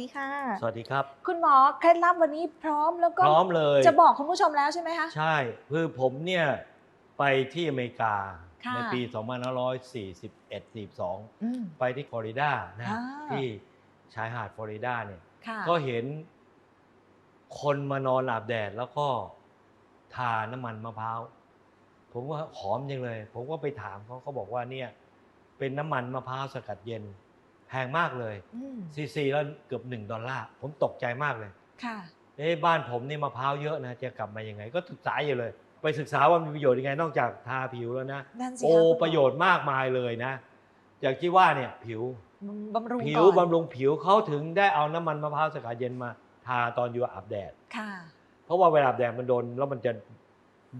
ดีค่ะ สวัสดีครับ คุณหมอเคล็ดลับวันนี้พร้อมแล้วก็พร้อมเลย จะบอกคุณผู้ชมแล้วใช่ไหมคะ ใช่ คือผมเนี่ยไปที่อเมริกาค่ะในปี 2541 42อืมไปที่ฟลอริดานะอ่าที่ชายหาดฟลอริดาเนี่ยค่ะก็เห็นคนมานอนอาบแดดแล้วก็ทาน้ำมันมะพร้าว ผมว่าหอมจังเลย ผมก็ไปถามเขาเขาบอกว่าเนี่ยเป็นน้ำมันมะพร้าวสกัดเย็น แพงมากเลยอืมซีซีแล้วเกือบหนึ่งดอลลาร์ ผมตกใจมากเลย ค่ะ เอ้บ้านผมนี่มะพร้าวเยอะนะจะกลับมายังไง ก็ศึกษาอยู่เลย ไปศึกษาว่ามีประโยชน์ยังไงนอกจากทาผิวแล้วนะ นั่นสิโอ้คะคุณหมประโยชน์มากมายเลยนะอย่างที่ว่าเนี่ยผิว บำรุงผิก่วอนบำรุงผิวเขาถึงได้เอาน้ำมันมะพร้าวสกัดเย็นมา ทาตอนอยู่อาบแดด ค่ะ เพราะว่าเวลาอาบแดดมันโดนแล้วมันจะ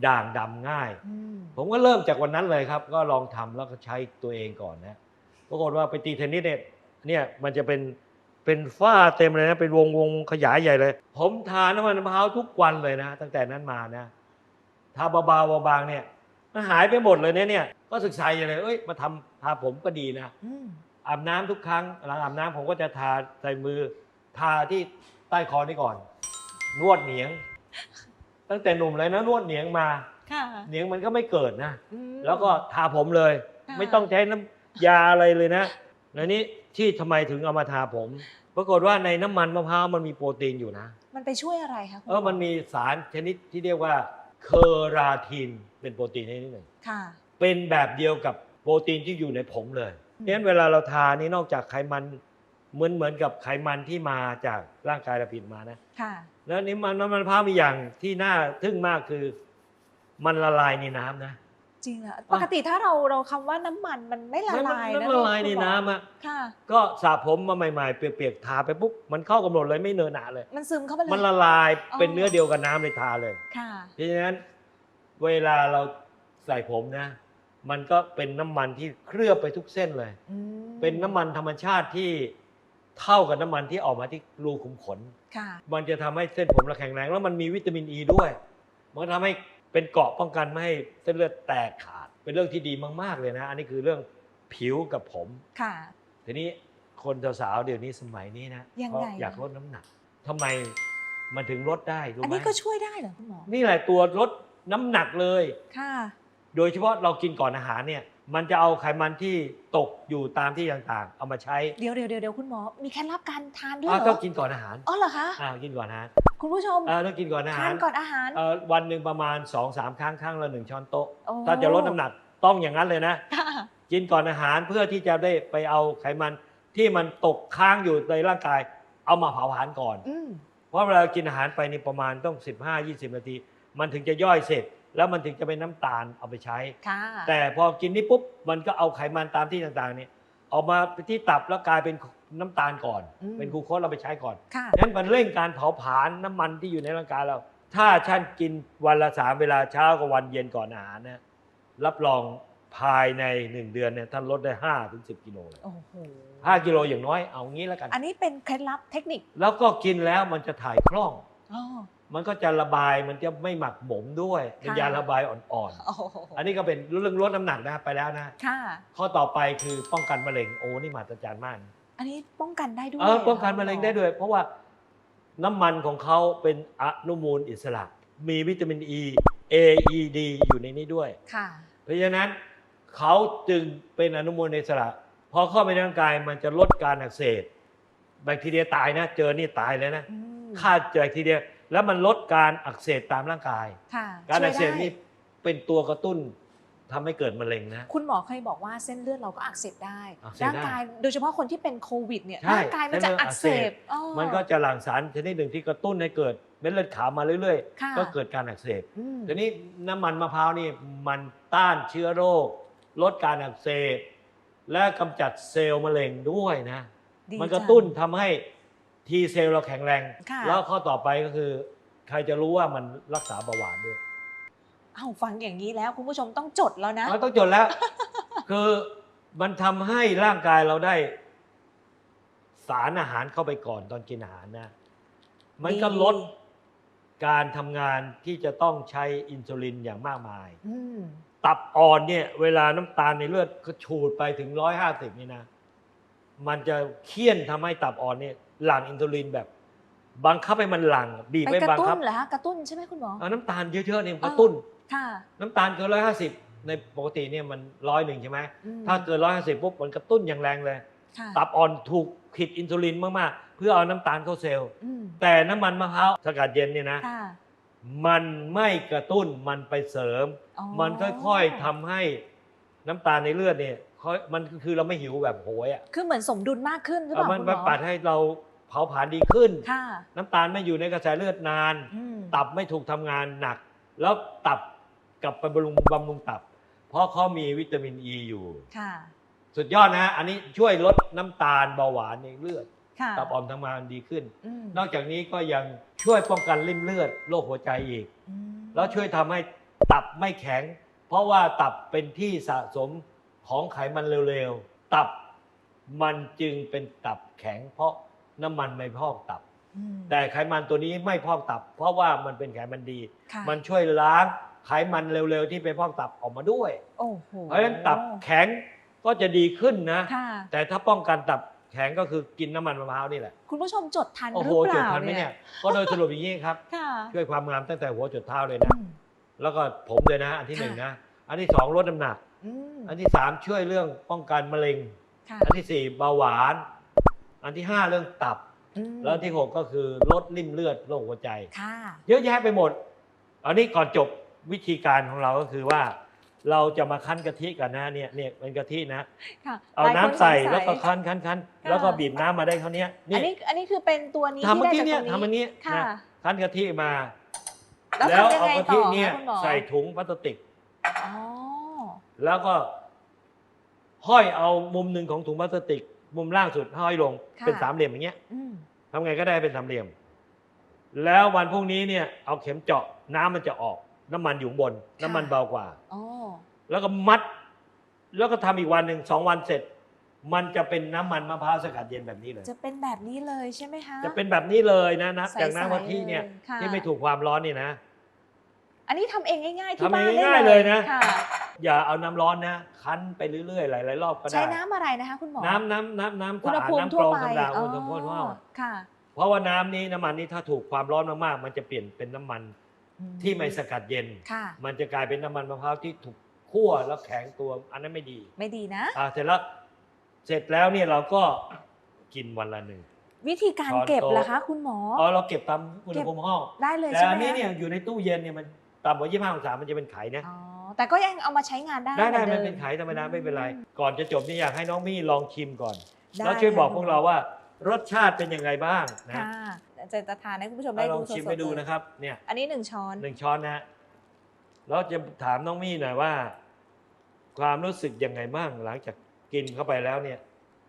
ด่างดำง่าย อืมผมก็เริ่มจากวันนั้นเลยครับ ก็ลองทำแล้วก็ใช้ตัวเองก่อนนะปรากฏว่าไปตีเทนนิสเนี่ย เนี่ยมันจะเป็นเป็นฝ้าเต็มเลยนะเป็นวงวงขยายใหญ่เลย ผมทาน้ำมันมะพร้าวทุกวันเลยนะ ตั้งแต่นั้นมานะทาเบาๆบางๆเนี่ยมันหายไปหมดเลยเนี่ยเนี่ยก็ศึกษาอย่างเลยเอ้ยมาทำทาผมก็ดีนะอืมอาบน้ำทุกครั้ง หลังอาบน้ำผมก็จะทาใส่มือ ทาที่ใต้คอนี่ก่อน นวดเหนียง ตั้งแต่หนุ่มเลยนะนวดเหนียงมาค่ะเหนียงมันก็ไม่เกิดนะอืมแล้วก็ทาผมเลยค่ะไม่ต้องใช้น้ำยาอะไรเลยนะแล้วนี่ ที่ทำไมถึงเอามาทาผม ปรากฏว่าในน้ำมันมะพร้าวมันมีโปรตีนอยู่นะ มันไปช่วยอะไรคะคุณหเออมันมีสารชนิดที่เรียกว่าเคอราทีนเป็นโปรตีนชนิดหนึ่งค่ะ เป็นแบบเดียวกับโปรตีนที่อยู่ในผมเลยอืมงั้นเวลาเราทานี่นอกจากไขมันเหมือนเหมือนกับไขมันที่มาจากร่างกายเราผิดมานะ ค่ะ แล้วนี่มันน้ำมันมะพร้าวมีอย่างที่น่าทึ่งมากคือ มันละลายในน้ำนะ จริงเหรอปกติถ้าเราเราคำว่าน้ำมันมันไม่ละลายมันนะละลายในคุณหมอน้ำอะค่ะก็สระผมมาใหม่ๆ เปียกๆทาไปปุ๊บมันเข้ากำหนดเลยไม่เนอะหนาเลย มันซึมเข้าไปเลยมันละลายอ๋อเป็นเนื้อเดียวกับน้ำเลยทาเลยค่ะเพราะฉะนั้นเวลาเราใส่ผมนะ มันก็เป็นน้ำมันที่เคลือบไปทุกเส้นเลยอืมเป็นน้ำมันธรรมชาติที่เท่ากับน้ำมันที่ออกมาที่รูขุมขนค่ะมันจะทำให้เส้นผมเราแข็งแรงแล้วมันมีวิตามินอ e ีด้วย มันก็ทำให้ เป็นเกราะป้องกันไม่ให้เส้นเลือดแตกขาด เป็นเรื่องที่ดีมาก ๆ เลยนะ อันนี้คือเรื่องผิวกับผม ค่ะ ทีนี้คนสาวๆเดี๋ยวนี้สมัยนี้นะยังไงเขาอยากลดน้ำหนักทำไมมันถึงลดได้รู้อันไหมนี้ก็ช่วยได้เหรอคุณหมอ นี่แหละตัวลดน้ำหนักเลย ค่ะ โดยเฉพาะเรากินก่อนอาหารเนี่ย มันจะเอาไขมันที่ตกอยู่ตามที่ต่างๆ เอามาใช้เดี๋ยวเดี๋ยวเดี๋ยวเดี๋ยวคุณหมอ มีเคล็ดลับการทานด้วยอ่าเหรต้อองกินก่อนอาหารอ๋อเหรอคะอ่ากินก่อนอาหารคุณผู้ชมอ่าต้องกินก่อนอาหาทารนก่อนอาหารเอ่อวันหนึ่งประมาณ2อสามครั้งครั้งละหนึ่งช้อนโต๊ะโอ้ถ้าจะลดน้ำหนักต้องอย่างนั้นเลยนะค่ะกินก่อนอาหารเพื่อที่จะได้ไปเอาไขมันที่มันตกค้างอยู่ในร่างกาย เอามาเผาผลาญก่อนอืมเพราะเวลากินอาหารไปนี่ประมาณต้อง 15-20 นาที มันถึงจะย่อยเสร็จ แล้วมันถึงจะเป็นน้ำตาลเอาไปใช้ ค่ะแต่พอกินนี่ปุ๊บมันก็เอาไขมันตามที่ต่างๆเนี่ยออกมาที่ตับแล้วกลายเป็นน้ำตาลก่อนเป็นกลูโคสเราไปใช้ก่อนค่ะ นั้นมันเร่งการเผาผลาญน้ำมันที่อยู่ในร่างกายเรา ถ้าท่านกินวันละสามเวลาเช้ากับวันเย็นก่อนอาหารนะรับรองภายในหนึ่งเดือนเนี่ยท่านลดได้ห้าถึงสิบกิโลเลยโอ้โหห้ากิโลอย่างน้อยเอางี้แล้วกัน อันนี้เป็นเคล็ดลับเทคนิค แล้วก็กินแล้วมันจะถ่ายคล่องอ๋อ มันก็จะระบายมันจะไม่หมักหมมด้วยเป็นค่ะยาระบายอ่อนโอ้โหๆอันนี้ก็เป็นเรื่องลดน้ำหนักนะไปแล้วนะค่ะข้อต่อไปคือป้องกันมะเร็งโอ้นี่มหัศจรรย์มากนะอันนี้ป้องกันได้ด้วยเออป้องกันมะเร็งได้ด้วย เพราะว่าน้ำมันของเขาเป็นอนุมูลอิสระ มีวิตามิน E A E D อยู่ในนี้ด้วยค่ะเพราะฉะนั้นเขาจึงเป็นอนุมูลอิสระพอเข้าไปในร่างกายมันจะลดการอักเสบแบคทีเรียตายนะ เจอนี่ตายเลยนะอืม ฆ่าแบคทีเรีย แล้วมันลดการอักเสบตามร่างกาย ค่ะการอักเสบช่วยได้นี่เป็นตัวกระตุ้นทำให้เกิดมะเร็งนะ คุณหมอเคยบอกว่าเส้นเลือดเราก็อักเสบได้อักเสบได้ร่างกายโดยเฉพาะคนที่เป็นโควิดเนี่ยใช่ร่างกายมันจะเส้นเลือดอักเสอักเสบบอ๋อมันก็จะหลั่งสารชนิดหนึ่งที่กระตุ้นให้เกิดเม็ดเลือดขาวมาเรื่อยค่ะ ๆ ก็เกิดการอักเสบอืมทีนี้น้ำมันมะพร้าวนี่มันต้านเชื้อโรค ลดการอักเสบ และกำจัดเซลล์มะเร็งด้วยนะ ดีมันกระจังตุ้นทำให้ ทีเซลล์เราแข็งแรง ค่ะ แล้วข้อต่อไปก็คือ ใครจะรู้ว่ามันรักษาเบาหวานด้วยเอ้าฟังอย่างนี้แล้วคุณผู้ชมต้องจดแล้วนะ เราต้องจดแล้ว คือมันทำให้ร่างกายเราได้ สารอาหารเข้าไปก่อนตอนกินอาหารนะ มันก็ดีลดการทำงานที่จะต้องใช้อินซูลินอย่างมากมาย อืมตับอ่อนเนี่ย เวลาน้ำตาลในเลือดก็ฉูดไปถึงร้อยห้าสิบนี่นะ มันจะเคี่ยนทำให้ตับอ่อนเนี่ย หลั่งอินซูลินแบบบังคับให้มันหลั่งบีบไปไม่กระบังตุ้คันบเหรอฮะกระตุ้นใช่ไหมคุณหมอ เอาน้ำตาลเยอะๆเนี่ยมันกระตุ้น ค่ะน้ำตาลเกินร้อยห้าสิบในปกติเนี่ยมันร้อยหนึ่งใช่ไหมอืมถ้าเกินร้อยห้าสิบปุ๊บมันกระตุ้นอย่างแรงเลย ค่ะตับอ่อนถูกผิดอินซูลินมากๆ เพื่อเอาน้ำตาลเข้าเซลล์ อืมแต่น้ำมันมะพร้าวสกัดเย็นเนี่ยนะ ค่ะมันไม่กระตุ้นมันไปเสริม อ๋อมันค่อยๆทำให้น้ำตาลในเลือดเนี่ยค่อยมันคือเราไม่หิวแบบโหยอะคือเหมือนสมดุลมากขึ้นหรือเปเอาล่ามันคุณหมันมอ ปัดให้เรา เผาผลาญดีขึ้น ค่ะ น้ำตาลไม่อยู่ในกระแสเลือดนาน อืม ตับไม่ถูกทำงานหนัก แล้วตับกลับไปบำรุงบำรุงตับ เพราะเขามีวิตามินอ e ีอยู่ ค่ะ สุดยอดนะฮะอันนี้ช่วยลดน้ำตาลเบาหวานในเลือด ค่ะตับอ่อนทำงานดีขึ้น อืมนอกจากนี้ก็ยังช่วยป้องกันริ่มเลือดโรคหัวใจอีก อืมแล้วช่วยทำให้ตับไม่แข็ง เพราะว่าตับเป็นที่สะสมของไขมันเร็วๆ ตับมันจึงเป็นตับแข็ง เพราะ น้ำมันไม่พอกตับ อืม แต่ไขมันตัวนี้ไม่พอกตับ เพราะว่ามันเป็นไขมันดี ค่ะ มันช่วยล้างไขมันเร็วๆที่ไปพอกตับออกมาด้วย โอ้โหเพราะฉะนั้นตับแข็งก็จะดีขึ้นนะ ค่ะ แต่ถ้าป้องกันตับแข็งก็คือกินน้ำมันมะพร้าวนี่แหละ คุณผู้ชมจดทันโอ้หโหรือเปจดล่าทันไหมเนี่ย ก็โดยสรุปอย่างนี้ครับ ค่ะช่วยความงามตั้งแต่หัวจดเท้าเลยอืนะมแล้วก็ผมเลยนะ อันที่หนึ่งนะ อันที่สองลดน้ำหนัก อืมอันที่สามช่วยเรื่องป้องกันมะเร็ง ค่ะอันที่สี่เบาหวาน อันที่ห้าเรื่องตับ อืมแล้วอันที่หกก็คือลดริ่มเลือดโรคหัวใจ ค่ะ เยอะแยะไปหมด อันนี้ก่อนจบวิธีการของเราก็คือว่า เราจะมาคั้นกะทิกันนะเนี่ยเนี่ยเป็นกะทินะ ค่ะเอาหลยน้ำคนใส่งย แล้วก็คั้นคั้นคั้นค่ะแล้วก็บีบน้ำมาได้เท่านี้อันนี้อันนี้คือเป็นตัวนี้ทำเมื่อกี้ที่เนี่ยได้จากทำอันนี้ค่ะ นะคั้นกะทิมา แล้วแล้วทำยังเอาไงกะต่ทิอเนี่ย คะคุณหมอ ใส่ถุงพลาสติก อ๋อแล้วก็ห้อยเอามุมหนึ่งของถุงพลาสติก มุมล่างสุดห้อยลงค่ะ เป็นสามเหลี่ยมอย่างเงี้ยอืมทำไงก็ได้เป็นสามเหลี่ยม แล้ววันพรุ่งนี้เนี่ยเอาเข็มเจาะน้ำมันจะออก น้ำมันอยู่ข้างบน น้ำมันเบากว่า อ๋อแล้วก็มัด แล้วก็ทำอีกวันหนึ่งสองวันเสร็จ มันจะเป็นน้ำมันมะพร้าวสกัดเย็นแบบนี้เลย จะเป็นแบบนี้เลยใช่ไหมคะ จะเป็นแบบนี้เลยนะนะใสๆจากน้ำกะทิเนี่ยเลยค่ะ ที่ไม่ถูกความร้อนนี่นะ อันนี้ทำเองง่ายๆที่ทำเองบ้านได้ง่ายๆเลยนะ ค่ะ อย่าเอาน้ำร้อนนะ คั้นไปเรื่อยๆ หลายๆรอบก็ได้ ใช้น้ำอะไรนะคะคุณหมอ น้ำน้ำน้ำน้ำอุสะณหอาดภูมิน้ำทั่กวรองไปธรรมดาอ๋อุณหภูมิอเท่าค่ะเพราะว่าน้ำนี้น้ำมันนี้ถ้าถูกความร้อนมากๆ มันจะเปลี่ยนเป็นน้ำมันอืที่ไม่สกัดเย็น ค่ะ มันจะกลายเป็นน้ำมันมะพร้าวที่ถูกคั่วแล้วแข็งตัวอันนั้นไม่ดี ไม่ดีนะ อ่าเสร็จแล้วเสร็จแล้วเนี่ยเราก็กินวันละหนึ่ง วิธีการช้อนเก็บโต๊ะ ล่ะคะ คุณหมอ อ๋อเราเก็บตามอุณหภูมิห้อง ได้เลยแต่ใช่ไหมอันนี้คะเนี่ยอยู่ในตู้เย็นเนี่ยมันต่ำกว่า 25 องศามันจะเป็นไข่นะ อ๋อ แต่ก็ยังเอามาใช้งานได้ได้ได้หมัอนดิเป็นไข่ธรรมดาไม่เป็นไร ก่อนจะจบนี่อยากให้น้องมี่ลองชิมก่อนได้แล้วช่วยบอกค่ะพวกเราว่ารสชาติเป็นยังไงบ้างนะค่ะจะจะทานให้คุณผู้ชมเอาได้ลอดูงสดๆชิมไปดูเลยนะครับเนี่ย อันนี้หนึ่งช้อนหนึ่งช้อนนะฮะแล้วจะถามน้องมี่หน่อยว่า ความรู้สึกยังไงบ้างหลังจากกินเข้าไปแล้วเนี่ย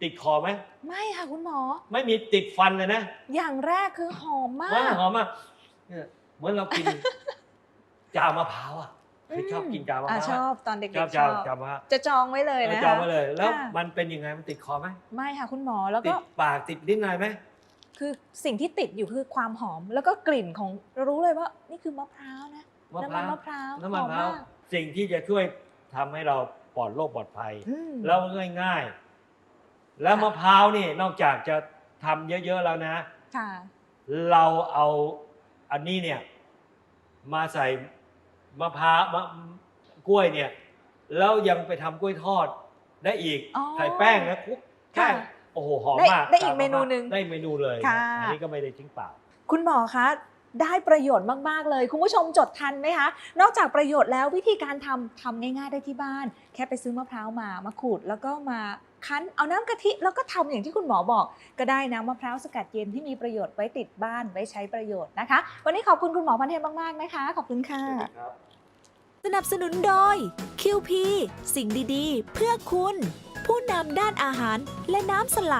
ติดคอไหมไม่ค่ะคุณหมอ ไม่มีติดฟันเลยนะ อย่างแรกคือหอมมาว่ากหอมมากเนี่ยเหมือนเรากินจามะพร้าวอะเคยชอบกินจามะพร้าวชอบตอนเด็กชอบๆชจาอมบจามะพร้าวจะจองไว้เลยเออนะคะจามมาเลย แล้วค่ะ มันเป็นยังไงมันติดคอไหมไม่ค่ะคุณหมอแล้วติก็ดปากติดลิ้นอะไรไหม คือสิ่งที่ติดอยู่คือความหอมแล้วก็กลิ่นของรู้เลยว่านี่คือมะพร้าวนะมะน้ำพมันร้าวมะพร้าวน้ำมันหอมะพร้าวากสิ่งที่จะช่วยทำให้เราปลอดโรคปลอดภัย อืม แล้วง่ายๆ แล้วค่ะ มะพร้าวนี่นอกจากจะทำเยอะๆแล้วนะ ค่ะ เราเอาอันนี้เนี่ยมาใส่ มะพร้าวมะกล้วยเนี่ย แล้วยังไปทำกล้วยทอดได้อีก อ๋อใส่แป้งนะคลุกแป้งค่ะโอ้โหหอมได้มากได้อีกตาเมนูหนึ่งได้เมนูเลยนะค่ะ อันนี้ก็ไม่ได้ทิ้งเปล่า คุณหมอคะ ได้ประโยชน์มาก ๆ เลย คุณผู้ชมจดทันไหมคะ นอกจากประโยชน์แล้ววิธีการทำทำง่าย ๆ ได้ที่บ้าน แค่ไปซื้อมะพร้าวมามาขูดแล้วก็มาคั้นเอาน้ำกะทิแล้วก็ทำอย่างที่คุณหมอบอก ก็ได้น้ำมะพร้าวสกัดเย็นที่มีประโยชน์ไว้ติดบ้านไว้ใช้ประโยชน์นะคะ วันนี้ขอบคุณคุณหมอพันเทพมากๆนะคะ ขอบคุณค่ะ สนับสนุนโดย QP สิ่งดีๆ เพื่อคุณ ผู้นำด้านอาหารและน้ำสลัด